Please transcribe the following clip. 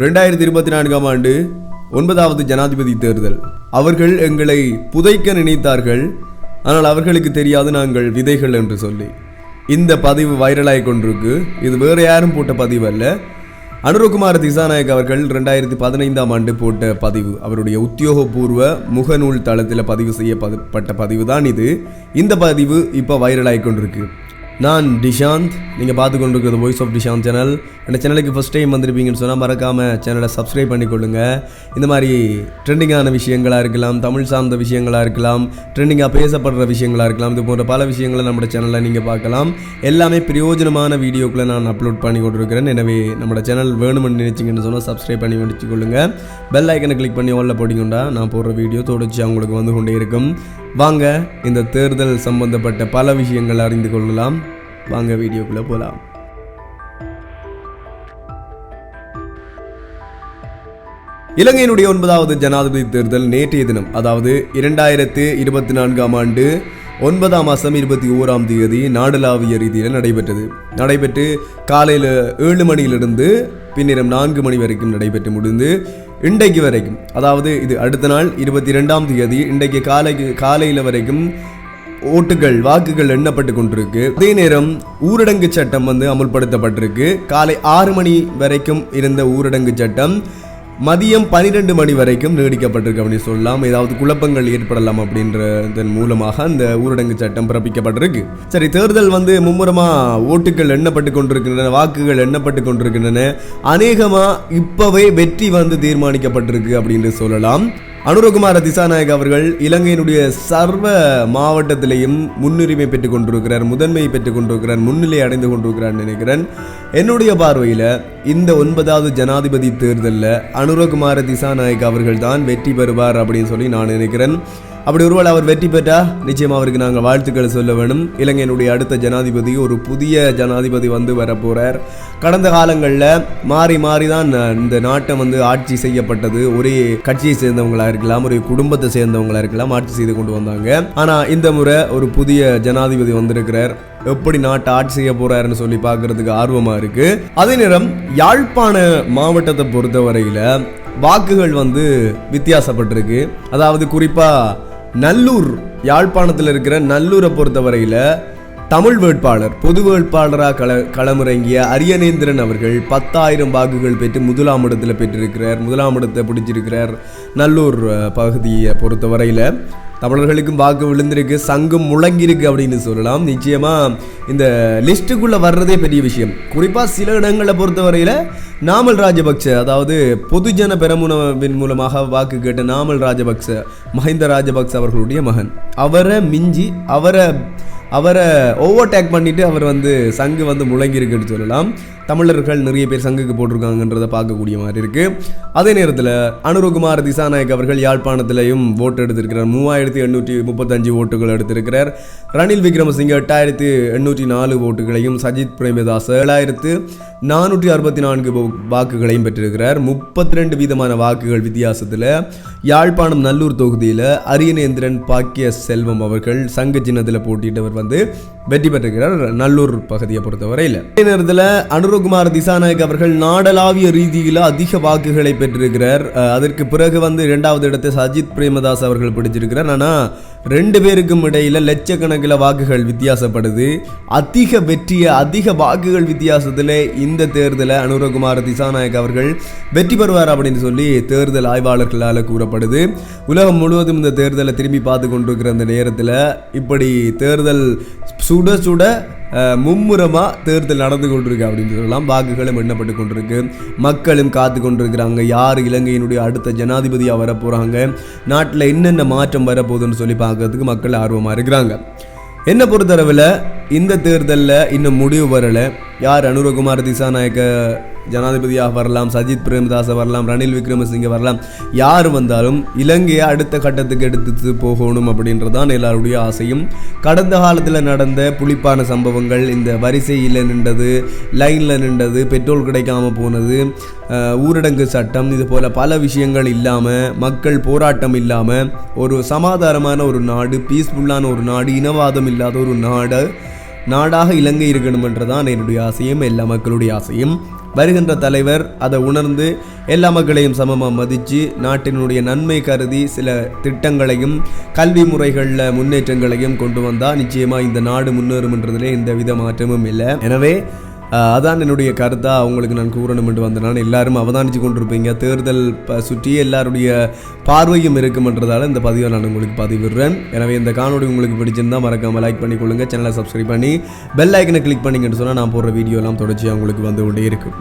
ரெண்டாயிரத்தி இருபத்தி நான்காம் ஆண்டு ஒன்பதாவது ஜனாதிபதி தேர்தல். அவர்கள் எங்களை புதைக்க நினைத்தார்கள். ஆனால் அவர்களுக்கு தெரியாது நாங்கள் விதைகள் என்று சொல்லி. இந்த பதிவு வைரலாகி கொண்டிருக்கு. இது வேறு யாரும் போட்ட பதிவு அல்ல. அனுரகுமார் திசாநாயக் அவர்கள் ரெண்டாயிரத்தி பதினைந்தாம் ஆண்டு போட்ட பதிவு. அவருடைய உத்தியோகபூர்வ முகநூல் தளத்தில் பதிவு செய்யப்பட்ட பதிவு தான் இது. இந்த பதிவு இப்போ வைரலாகி கொண்டிருக்கு. நான் டிஷாந்த். நீங்கள் பார்த்து கொண்டிருக்கிறது வாய்ஸ் ஆஃப் டிஷாந்த் சேனல் இந்த சேனலுக்கு ஃபஸ்ட் டைம் வந்திருப்பீங்கன்னு சொன்னால் மறக்காமல் சேனலை சப்ஸ்கிரைப் பண்ணிக்கொள்ளுங்க. இந்த மாதிரி ட்ரெண்டிங்கான விஷயங்களாக இருக்கலாம் தமிழ் சார்ந்த விஷயங்களாக இருக்கலாம் ட்ரெண்டிங்காக பேசப்படுற விஷயங்களாக இருக்கலாம் இது போன்ற பல விஷயங்களை நம்ம சேனலில் நீங்கள் பார்க்கலாம். எல்லாமே பிரயோஜனமான வீடியோக்களை நான் அப்லோட் பண்ணி கொண்டிருக்கிறேன். எனவே நம்ம சேனல் வேணும்னு நினைச்சிங்கன்னு சொன்னால் சப்ஸ்கிரைப் பண்ணி வச்சுக்கொள்ளுங்க. பெல் ஐக்கனை கிளிக் பண்ணி ஓல்ல போட்டிங்கண்டா நான் போடுற வீடியோ தொடர்ச்சி அவங்களுக்கு வந்து கொண்டே இருக்கும். வாங்க இந்த தேர்தல் சம்பந்தப்பட்ட பல விஷயங்கள் அறிந்து கொள்ளலாம். வாங்க வீடியோக்குள்ளே போகலாம் இலங்கையினுடைய ஒன்பதாவது ஜனாதிபதி தேர்தல் நேற்றைய தினம் அதாவது இரண்டாயிரத்து இருபத்தி நான்காம் ஆண்டு ஒன்பதாம் மாதம் இருபத்தி ஓராம் தேதி நாடளாவிய ரீதியில் நடைபெற்றது. நடைபெற்று காலையில் ஏழு மணியிலிருந்து பின்னிரம் நான்கு மணி வரைக்கும் நடைபெற்று முடிந்து இன்றைக்கு வரைக்கும் அதாவது இது அடுத்த நாள் இருபத்தி ரெண்டாம் தேதி இன்றைக்கு காலை காலையில் வரைக்கும் ஓட்டுகள் வாக்குகள் எண்ணப்பட்டு கொண்டிருக்கு. அதே நேரம் ஊரடங்கு சட்டம் வந்து அமுல்படுத்தப்பட்டிருக்கு. காலை ஆறு மணி வரைக்கும் இருந்த ஊரடங்கு சட்டம் மதியம் பனிரெண்டு மணி வரைக்கும் நீடிக்கப்பட்டிருக்கு அப்படின்னு சொல்லலாம். ஏதாவது குழப்பங்கள் ஏற்படலாம் அப்படின்றதன் மூலமாக அந்த ஊரடங்கு சட்டம் பிறப்பிக்கப்பட்டிருக்கு. சரி தேர்தல் வந்து மும்முரமாக ஓட்டுகள் எண்ணப்பட்டு கொண்டிருக்கின்றன வாக்குகள் எண்ணப்பட்டு கொண்டிருக்கின்றன. அநேகமாக இப்பவே வெற்றி வந்து தீர்மானிக்கப்பட்டிருக்கு அப்படின்னு சொல்லலாம். அனுரகுமார திசாநாயக் அவர்கள் இலங்கையினுடைய சர்வ மாவட்டத்திலையும் முன்னுரிமை பெற்றுக் கொண்டிருக்கிறார் முதன்மை பெற்றுக் கொண்டிருக்கிறார் முன்னிலை அடைந்து கொண்டிருக்கிறார் நினைக்கிறேன். என்னுடைய பார்வையில் இந்த ஒன்பதாவது ஜனாதிபதி தேர்தலில் அனுரகுமார திசாநாயக் அவர்கள் தான் வெற்றி பெறுவார் அப்படின்னு சொல்லி நான் நினைக்கிறேன். அப்படி ஒருவேளை அவர் வெற்றி பெற்றா நிச்சயம் அவருக்கு நாங்கள் வாழ்த்துக்களை சொல்ல வேணும். இலங்கையினுடைய அடுத்த ஜனாதிபதி ஒரு புதிய ஜனாதிபதி வந்து வரப்போகிறார் கடந்த காலங்களில் மாறி மாறி தான் இந்த நாட்டை வந்து ஆட்சி செய்யப்பட்டது. ஒரே கட்சியை சேர்ந்தவங்களாக இருக்கலாம் ஒரு குடும்பத்தை சேர்ந்தவங்களாக இருக்கலாம் ஆட்சி செய்து கொண்டு வந்தாங்க. ஆனால் இந்த முறை ஒரு புதிய ஜனாதிபதி வந்திருக்கிறார். எப்படி நாட்டை ஆட்சி செய்ய போறாருன்னு சொல்லி பார்க்கறதுக்கு ஆர்வமாக இருக்கு. அதே நேரம் யாழ்ப்பாண மாவட்டத்தை பொறுத்தவரையில் வாக்குகள் வந்து வித்தியாசப்பட்டிருக்கு. அதாவது குறிப்பாக நல்லூர் யாழ்ப்பாணத்தில் இருக்கிற நல்லூரை பொறுத்தவரையில் தமிழ் வேட்பாளர் பொது வேட்பாளராக கள களமிறங்கிய அரியநேந்திரன் அவர்கள் பத்தாயிரம் வாக்குகள் பெற்று முதலாம் இடத்தில் பெற்றிருக்கிறார். முதலாம் இடத்தை பிடிச்சிருக்கிறார். நல்லூர் பகுதியை பொறுத்தவரையில் தமிழர்களுக்கும் வாக்கு விழுந்திருக்கு சங்கம் முழங்கியிருக்கு அப்படின்னு சொல்லலாம். நிச்சயமா இந்த லிஸ்ட்டுக்குள்ளே வர்றதே பெரிய விஷயம். குறிப்பாக சில இடங்களை பொறுத்தவரையில் நாமல் ராஜபக்ச அதாவது பொதுஜன பெரமுனவின் மூலமாக வாக்கு கேட்ட நாமல் ராஜபக்ச மஹிந்த ராஜபக்ச அவர்களுடைய மகன். அவரை மிஞ்சி அவரை அவரை ஓவர்டேக் பண்ணிட்டு அவர் வந்து சங்கு வந்து முழங்கியிருக்குன்னு சொல்லலாம். தமிழர்கள் நிறைய பேர் சங்குக்கு போட்டிருக்காங்கன்றதை பார்க்கக்கூடிய மாதிரி இருக்குது அதே நேரத்தில் அனுருகுமார் திசாநாயக் அவர்கள் யாழ்ப்பாணத்திலையும் ஓட்டு எடுத்திருக்கிறார். மூவாயிரத்தி எண்ணூற்றி முப்பத்தஞ்சு ஓட்டுகள் எடுத்திருக்கிறார். ரணில் விக்ரமசிங்க எட்டாயிரத்தி எண்ணூற்றி நாலு ஓட்டுகளையும் சஜித் பிரேமதாஸ் ஏழாயிரத்து நானூற்றி அறுபத்தி நான்கு வாக்குகளையும் பெற்றிருக்கிறார். முப்பத்தி ரெண்டு வீதமான வாக்குகள் வித்தியாசத்தில் யாழ்ப்பாணம் நல்லூர் தொகுதியில் அரியநேந்திரன் பாக்கிய செல்வம் அவர்கள் சங்க சின்னத்தில் போட்டியிட்டவர் வந்து வெற்றி பெற்றிருக்கிறார் நல்லூர் பகுதியை பொறுத்தவரையில். அதே நேரத்தில் அனுரகுமார் திசாநாயக் அவர்கள் நாடளாவிய ரீதியில் அதிக வாக்குகளை பெற்றிருக்கிறார். அதற்கு பிறகு வந்து இரண்டாவது இடத்தை சஜித் பிரேமதாஸ் அவர்கள் பிடிச்சிருக்கிறார். ஆனால் ரெண்டு பேருக்கும் இடையில் லட்சக்கணக்கில் வாக்குகள் வித்தியாசப்படுது. அதிக வெற்றிய அதிக வாக்குகள் வித்தியாசத்தில் இந்த தேர்தலை அனுரகுமார் திசாநாயக் அவர்கள் வெற்றி பெறுவார் அப்படின்னு சொல்லி தேர்தல் ஆய்வாளர்களால் கூறப்படுது. உலகம் முழுவதும் இந்த தேர்தலை திரும்பி பார்த்து கொண்டிருக்கிற அந்த நேரத்தில் இப்படி தேர்தல் சுட சுட மும்முரமாக தேர்தல் நடந்து கொண்டிருக்கு அப்படின்னு சொல்லலாம். வாக்குகளும் எண்ணப்பட்டு கொண்டிருக்கு. மக்களும் காத்து கொண்டிருக்கிறாங்க. யார் இலங்கையினுடைய அடுத்த ஜனாதிபதியாக வரப்போகிறாங்க நாட்டில் என்னென்ன மாற்றம் வரப்போகுதுன்னு சொல்லி பார்க்கறதுக்கு மக்கள் ஆர்வமாக இருக்கிறாங்க. என்னை பொறுத்தளவில் இந்த தேர்தலில் இன்னும் முடிவு வரலை. யார் அனுரகுமார் திசாநாயக்க ஜனாதிபதியாக வரலாம் சஜித் பிரேமதாச வரலாம் ரணில் விக்ரமசிங்கே வரலாம். யார் வந்தாலும் இலங்கையை அடுத்த கட்டத்துக்கு எடுத்து போகணும் அப்படின்றதான் எல்லாருடைய ஆசையும். கடந்த காலத்தில் நடந்த புளிப்பான சம்பவங்கள் இந்த வரிசையில் நின்றது லைனில் நின்றது பெட்ரோல் கிடைக்காம போனது ஊரடங்கு சட்டம் இது போல் பல விஷயங்கள் இல்லாமல் மக்கள் போராட்டம் இல்லாமல் ஒரு சமாதானமான ஒரு நாடு பீஸ்ஃபுல்லான ஒரு நாடு இனவாதம் இல்லாத ஒரு நாடு நாடாக இலங்கை இருக்கணுமென்றதான் என்னுடைய ஆசையும் எல்லா மக்களுடைய ஆசையும். வருகின்ற தலைவர் அதை உணர்ந்து எல்லா மக்களையும் சமமாக மதித்து நாட்டினுடைய நன்மை கருதி சில திட்டங்களையும் கல்வி முறைகளில் முன்னேற்றங்களையும் கொண்டு வந்தால் நிச்சயமாக இந்த நாடு முன்னேறும்ன்றதுல எந்த வித மாற்றமும் இல்லை. எனவே அதான் என்னுடைய கருத்தாக அவங்களுக்கு நான் கூறணும் என்று வந்த நான் எல்லாரும் அவதானிச்சு கொண்டிருப்பீங்க. தேர்தல் சுற்றி எல்லாருடைய பார்வையும் இருக்குமன்றதால இந்த பதிவை நான் உங்களுக்கு பதிவிடுறேன். எனவே இந்த காணொலி உங்களுக்கு பிடிச்சிருந்தா மறக்காமல் லைக் பண்ணி பண்ணிக்கொள்ளுங்க. சேனலை சப்ஸ்கிரைப் பண்ணி பெல் ஐக்கனை கிளிக் பண்ணிங்கன்னு சொன்னால் நான் போடுற வீடியோ எல்லாம் தொடர்ச்சியாக உங்களுக்கு வந்து கொண்டே இருக்கும்.